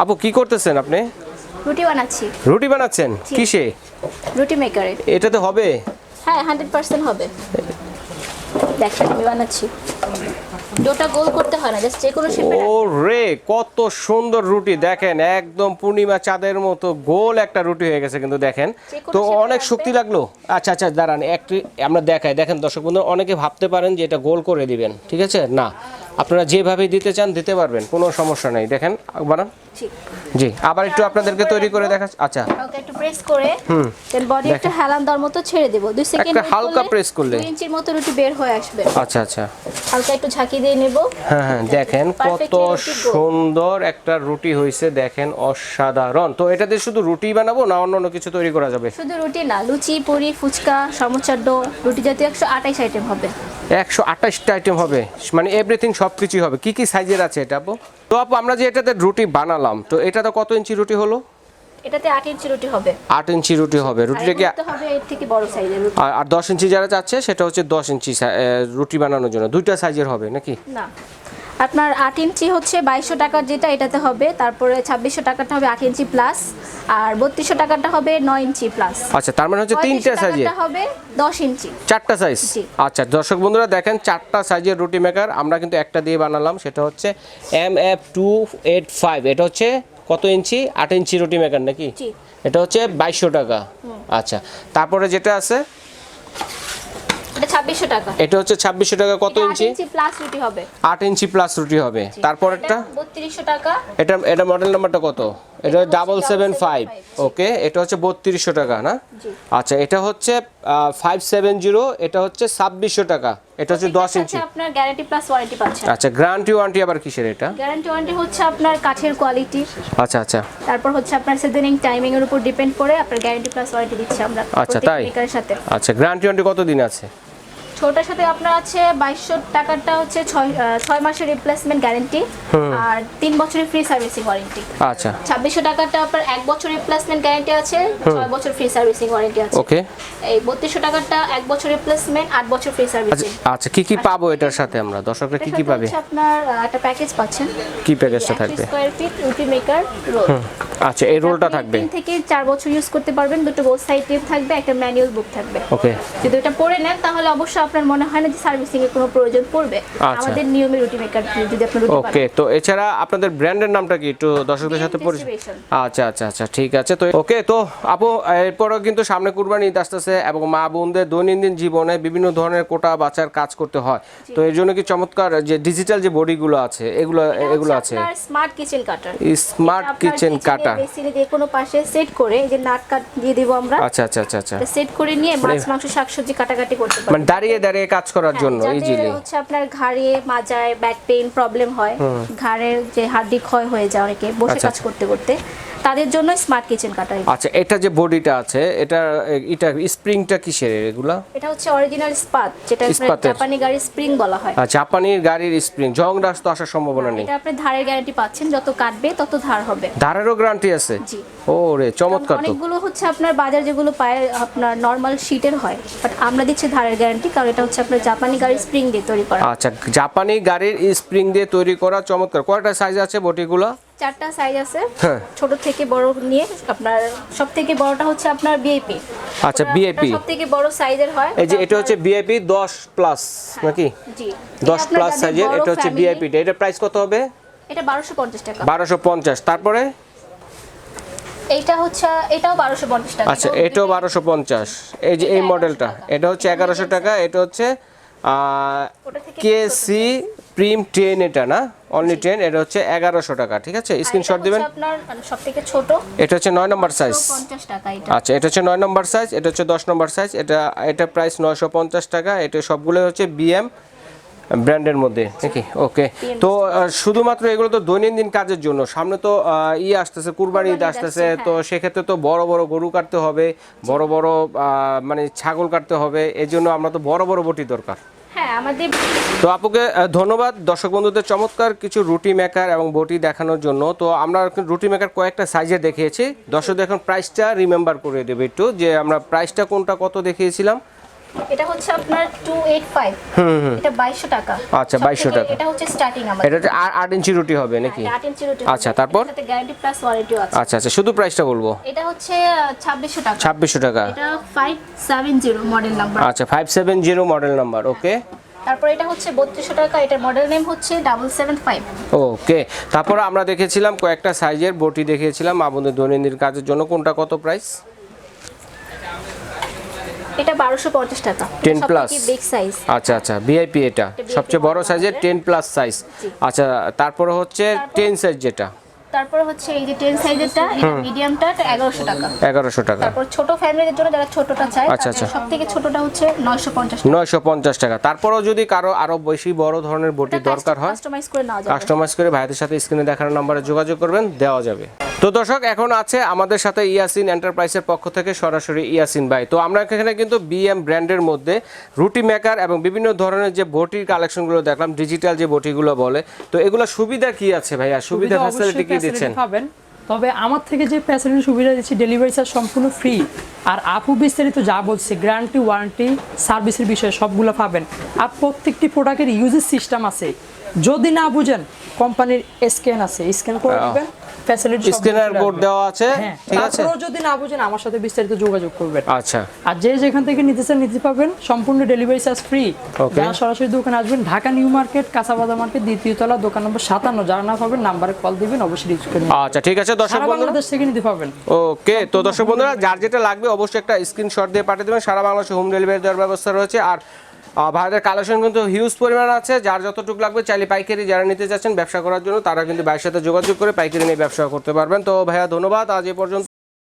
আপু কি করতেছেন আপনি? রুটি বানাচ্ছি। রুটি বানাচ্ছেন? কিসে? রুটি মেকারে এটাতে হবে? হ্যাঁ হান্ড্রেড পার্সেন্ট হবে। দেখেন আমি বানাচ্ছি। ডোটা গোল করতে হয় না জাস্ট যে কোনো শেপে ও রে কত সুন্দর রুটি। দেখেন একদম পূর্ণিমা চাঁদের মতো গোল একটা রুটি হয়ে গেছে কিন্তু দেখেন। তো অনেক শক্তি লাগল। আচ্ছা আচ্ছা দাঁড়ান একটু আমরা দেখাই। দেখেন দর্শক বন্ধু অনেকে ভাবতে পারেন যে এটা গোল করে দিবেন ঠিক আছে? না আপনারা যেভাবে দিতে চান দিতে পারবেন কোনো সমস্যা নেই। দেখেন বানান। জি আবার একটু আপনাদেরকে তৈরি করে দেখা আচ্ছা। হালকা একটু প্রেস করে হুম দেন বডি একটু হেলান দেওয়ার মতো ছেড়ে দেব। দুই সেকেন্ড একটা হালকা press করলে। দুই ইঞ্চির মতো রুটি বের হয়ে আসবে। আচ্ছা আচ্ছা। হালকা একটু ঝাঁকি দিয়ে নেব। হ্যাঁ হ্যাঁ দেখেন কত। সুন্দর একটা রুটি হয়েছে দেখেন অসাধারণ। তো এটা দিয়ে শুধু রুটি বানাবো না অন্য অন্য কিছু তৈরি করা যাবে? শুধু রুটি না লুচি পুরি ফুচকা সমোসার ডো রুটি জাতীয় একশো আঠাইশ আইটেম হবে। একশো আঠাশটা আইটেম হবে। মানে এভরিথিং সব কিছুই হবে। কি কি সাইজের আছে এটা আপু? তো আপু আমরা যে এটাতে রুটি বানালাম তো এটাতে কত ইঞ্চি রুটি হলো? এটাতে 8 ইঞ্চি রুটি হবে। 8 ইঞ্চি রুটি হবে। রুটিটা কি হবে এর থেকে বড় সাইজের রুটি। আর- আর দশ ইঞ্চি যারা চাচ্ছে সেটা হচ্ছে দশ ইঞ্চি রুটি বানানোর জন্য। দুইটা সাইজের হবে নাকি? না। আপনার আট ইঞ্চি হচ্ছে বাইশশো টাকার যেটা এটাতে হবে তারপরে ছাব্বিশশো টাকাটা হবে আট ইঞ্চি প্লাস আর বত্রিশশো টাকাটা হবে নয় ইঞ্চি প্লাস আচ্ছা তার মানে হচ্ছে তিনটা সাইজের হবে দশ ইঞ্চি। চারটা সাইজ আচ্ছা দর্শক বন্ধুরা দেখেন চারটা সাইজের রুটি মেকার আমরা কিন্তু একটা দিয়ে বানালাম সেটা হচ্ছে M F two eight five এটা হচ্ছে কত ইঞ্চি? আট ইঞ্চি রুটি মেকার নাকি। এটা হচ্ছে বাইশশো টাকা। আচ্ছা তারপরে যেটা আছে? এটা ছাব্বিশশো টাকা। এটা হচ্ছে ছাব্বিশশো টাকা কত এটা আট ইঞ্চি? ইঞ্চি প্লাস রুটি হবে। আট ইঞ্চি প্লাস রুটি হবে। তারপরেরটা বত্রিশশো টাকা। এটা এটা মডেল নাম্বারটা কত? এটা ডাবল সেভেন ফাইভ 775 ওকে এটা হচ্ছে বত্রিশশো টাকা না? আচ্ছা এটা হচ্ছে ফাইভ সেভেন জিরো এটা হচ্ছে ছাব্বিশশো টাকা। এটা হচ্ছে দশ প্রত্যেকটার ইঞ্চি। আপনার গ্যারান্টি প্লাস ওয়ারেন্টি পাচ্ছেন। আচ্ছা গ্যারান্টি ওয়ারেন্টি আবার কিসের এটা? গ্যারান্টি ওয়ারেন্টি হচ্ছে আপনার কাঠের কোয়ালিটি আচ্ছা আচ্ছা। তারপর হচ্ছে আপনার সিজনিং টাইমিং এর উপর ডিপেন্ড করে আপনার গ্যারান্টি প্লাস ওয়ারেন্টি দিচ্ছি আমরা আচ্ছা, তাই? সাথে। আচ্ছা গ্যারান্টি ওয়ারেন্টি কত দিন আছে? ছোটার সাথে আপনার আছে বাইশশো টাকারটা হচ্ছে ছয় মাসের রিপ্লেসমেন্ট গ্যারেন্টি আর তিন বছরের ফ্রি সার্ভিসিং ওয়ারেন্টি আচ্ছা। ছাব্বিশশো টাকারটা আপনার এক বছর রিপ্লেসমেন্ট গ্যারান্টি আছে ছয় বছর ফ্রি সার্ভিসিং ওয়ারেন্টি আছে। ওকে। এই বত্রিশশো টাকারটা এক বছর রিপ্লেসমেন্ট আট বছর ফ্রি আচ্ছা সার্ভিসিং আচ্ছা কি কি পাবো এটার সাথে আমরা? দর্শকরা কি কি পাবে? আপনার একটা প্যাকেজ পাচ্ছেন। কি প্যাকেজটা থাকবে? Square feet roti maker roll আচ্ছা এই রোলটা থাকবে? তিন থেকে চার বছর ইউজ করতে পারবেন। দুটো বোথ সাইড টেপ থাকবে একটা ম্যানুয়াল বুক থাকবে। ওকে। যদি এটা পড়ে নেন তাহলে অবশ্যই আপনার মনে হয় না যে সার্ভিসিং এর কোনো প্রয়োজন পড়বে। আচ্ছা। আমাদের নিয়মে রুটি মেকার যদি আপনি রুটি ওকে তো এছাড়া আপনাদের ব্র্যান্ডের নামটা কি? একটু দর্শকদের সাথে পরিচয় আচ্ছা আচ্ছা আচ্ছা ঠিক আছে। তো ওকে তো আপু এরপরও কিন্তু সামনে কুরবানি ঈদ আসতেছে এবং মা বোনদের দৈনন্দিন জীবনে বিভিন্ন ধরনের কোটা বাচ্চার কাজ করতে হয়। তো এর জন্য কি চমৎকার যে ডিজিটাল যে বডিগুলো আছে এগুলো এগুলো আছে? Smart kitchen cutter smart kitchen কাটা বেসিনে যে কোনো পাশে সেট করে এই যে নাট কাট দিয়ে দিব আমরা। আচ্ছা আচ্ছা আচ্ছা আচ্ছা। সেট করে নিয়ে মাছ মাংস শাকসবজি কাটাকাটি করতে পারবেন মানে দাঁড়িয়ে দাঁড়িয়ে কাজ করার জন্য হ্যাঁ, যাদের ইজিলি হচ্ছে আপনার ঘাড়ে মাজায় ব্যাক পেইন প্রবলেম হয়। ঘাড়ের যে হাড়ি ক্ষয় হয়ে যায় অনেকে বসে আচ্ছা, কাজ করতে করতে। তাদের জন্য স্মার্ট কিচেন কাটার আচ্ছা এটা যে বডিটা আছে এটা এটা স্প্রিংটা কিসের এগুলা? এটা হচ্ছে অরিজিনাল স্পাত যেটা জাপানি গাড়ির স্প্রিং বলা হয়। আর জাপানির গাড়ির স্প্রিং জং ডাস তো আসার সম্ভাবনা নেই। এটা আপনি ধারের গ্যারান্টি পাচ্ছেন যত কাটবে তত ধার হবে। ধারেরও গ্যারান্টি আছে? জি। ও রে চমৎকার তো। অনেকগুলো হচ্ছে আপনার বাজার যেগুলো পায় আপনার নরমাল শীটের হয় বাট আমরা দিচ্ছি ধারের গ্যারান্টি কারণ এটা হচ্ছে আপনার জাপানি গাড়ির স্প্রিং দিয়ে তৈরি করা। আচ্ছা জাপানি গাড়ির স্প্রিং দিয়ে তৈরি করা চমৎকার। কয়টা সাইজ আছে বটিগুলো চারটা সাইজ আছে। হ্যাঁ। ছোট থেকে বড় নিয়ে আপনার সব থেকে বড়টা হচ্ছে আপনার বিআইপি আচ্ছা, VIP সব থেকে বড় সাইজের হয়। এই যে এটা হচ্ছে ভিআইপি দশ প্লাস নাকি? জি। দশ এটা আপনার প্লাস সাইজের এটা হচ্ছে ভিআইপিটা এটা প্রাইস কত হবে? এটা বারোশো পঞ্চাশ টাকা। বারোশো পঞ্চাশ। তারপরে? এইটা হচ্ছে এটাও বারোশো পঞ্চাশ টাকা। আচ্ছা এটাও বারোশো পঞ্চাশ। এই যে এই মডেলটা এটা হচ্ছে এগারোশো টাকা এটা হচ্ছে ওটা থেকে কে সি প্রিম টেন এটা না? অনলি টেন এটা হচ্ছে এগারোশো টাকা ঠিক আছে? স্ক্রিনশট দিবেন? হচ্ছে আপনার সব ছোট। এটা হচ্ছে নয় নম্বর সাইজ পঞ্চাশ টাকা এটা। আচ্ছা এটা হচ্ছে নয় নম্বর সাইজ এটা হচ্ছে দশ নম্বর সাইজ এটা এটা প্রাইস নয়শো পঞ্চাশ টাকা এটা সবগুলো হচ্ছে বিএম ব্র্যান্ডের মধ্যে নাকি? ওকে তো শুধুমাত্র এগুলো তো দৈনন্দিন কাজের জন্য সামনে তো ই আসতেছে কুরবানি ঈদ আসতেছে তো সেক্ষেত্রে তো বড় বড় গরু কাটতে হবে বড় বড় মানে ছাগল কাটতে হবে এই জন্য আমরা তো বড় বড় বটি দরকার। হ্যাঁ তো আপুকে ধন্যবাদ। দর্শক বন্ধুদের চমৎকার কিছু রুটি মেকার এবং বটি দেখানোর জন্য। তো আমরা রুটি মেকার কয়েকটা সাইজে দেখিয়েছি। দর্শক এখন প্রাইসটা রিমেম্বার করে দেবে একটু, যে আমরা প্রাইসটা কোনটা কত দেখিয়েছিলাম। এটা হচ্ছে আপনার টু এইট ফাইভ এটা বাইশশো টাকা। আচ্ছা, 2200 টাকা। এটা হচ্ছে স্টার্টিং আমার এটা হচ্ছে আ- আট ইঞ্চি রুটি হবে নাকি? আট ইঞ্চি রুটি আচ্ছা, তারপর? গ্যারান্টি প্লাস ওয়ারেন্টিও আছে। আচ্ছা আচ্ছা শুধু প্রাইসটা বলব? এটা হচ্ছে ছাব্বিশশো টাকা। ছাব্বিশশো টাকা। এটা five seven zero model number আচ্ছা five seven zero model number okay তারপর এটা হচ্ছে বত্রিশশো টাকা। এটার মডেল নেম হচ্ছে ডাবল সেভেন ফাইভ ওকে তারপর আমরা দেখেছিলাম কয়েকটা সাইজের বটি দেখিয়েছিলাম আমাদের দৈনন্দিন কাজের জন্য। কোনটা কত প্রাইস এটা বারোশো পঞ্চাশ টাকা। 10 plus। বিগ সাইজ আচ্ছা আচ্ছা ভিআইপি এটা। সবচেয়ে বড় সাইজের টেন প্লাস সাইজ আচ্ছা তারপরে হচ্ছে টেন সাইজ যেটা। তারপরে হচ্ছে এই যে টেন সাইজেরটা এটা মিডিয়ামটা এগারোশো টাকা। এগারোশো টাকা। তারপর ছোট ফ্যামিলিদের জন্য যারা ছোটটা চায় আচ্ছা, আচ্ছা। সব থেকে ছোটটা হচ্ছে নয়শো পঞ্চাশ নয়শো পঞ্চাশ টাকা। তারপরেও যদি কারও আরও বেশি বড় ধরনের বটি দরকার হয় কাস্টমাইজ করে যাবে। কাস্টমাইজ করে ভাইদের সাথে স্ক্রিনে দেখানো নাম্বারে যোগাযোগ করবেন দেওয়া যাবে। তো দর্শক এখন আছে আমাদের সাথে ইয়াসিন এন্টারপ্রাইজের পক্ষ থেকে সরাসরি ইয়াসিন ভাই। তো আমরা এখানে কিন্তু বিএম ব্র্যান্ডের মধ্যে রুটি মেকার এবং বিভিন্ন ধরনের যে বটির কালেকশনগুলো দেখলাম ডিজিটাল যে বটিগুলো বলে তো এগুলো সুবিধা কি আছে ভাইয়া? সুবিধা সুবিধা ফ্যাসিলিটি কি দিচ্ছেন? পাবেন। তবে আমার থেকে যে ফ্যাসিলিটি সুবিধা দিচ্ছি ডেলিভারি চার্জ সম্পূর্ণ ফ্রি আর আপু বিস্তারিত যা বলছে গ্যারান্টি ওয়ারেন্টি সার্ভিসের বিষয়ে সবগুলো পাবেন। আর প্রত্যেকটি প্রোডাক্টের ইউজের সিস্টেম আছে। যদি না বুঝেন কোম্পানির স্ক্যান আছে। স্ক্যান করে দিবেন। ফ্যাসিলিটি স্ক্যানার কোড দেওয়া আছে হ্যাঁ ঠিক আছে? যদি না বুঝেন আমার সাথে বিস্তারিত যোগাযোগ করবেন। আচ্ছা। আর যে যেখান থেকে নিতে চান নিতে পাবেন সম্পূর্ণ ডেলিভারি চার্জ ফ্রি. যারা সরাসরি দোকানে আসবেন ঢাকা নিউ মার্কেট কাঁচাবাজার মার্কেট দ্বিতীয় তলা দোকান নম্বর সাতান্ন। যারা না পাবেন নাম্বারে কল দিবেন অবশ্যই রিচ করে নেবেন। আচ্ছা ঠিক আছে দর্শক বাংলাদেশ থেকে নিতে পাবেন ওকে তো দর্শক বন্ধুরা যার যেটা লাগবে অবশ্যই একটা স্ক্রিনশট দিয়ে পাঠিয়ে দেবেন। সারা বাংলাদেশে হোম ডেলিভারি দেওয়ার ব্যবস্থা রয়েছে। আর ভারতের কালেকশন কিন্তু হিউজ পরিমাণ আছে। যার যতটুকু লাগবে চাইলে পাইকারি যারা নিতে চাচ্ছেন ব্যবসা করার জন্য, তারা কিন্তু ভাইয়ের সাথে যোগাযোগ করে পাইকারি নিয়ে ব্যবসা করতে পারবেন। তো ভাইয়া, ধন্যবাদ। আজ এ পর্যন্ত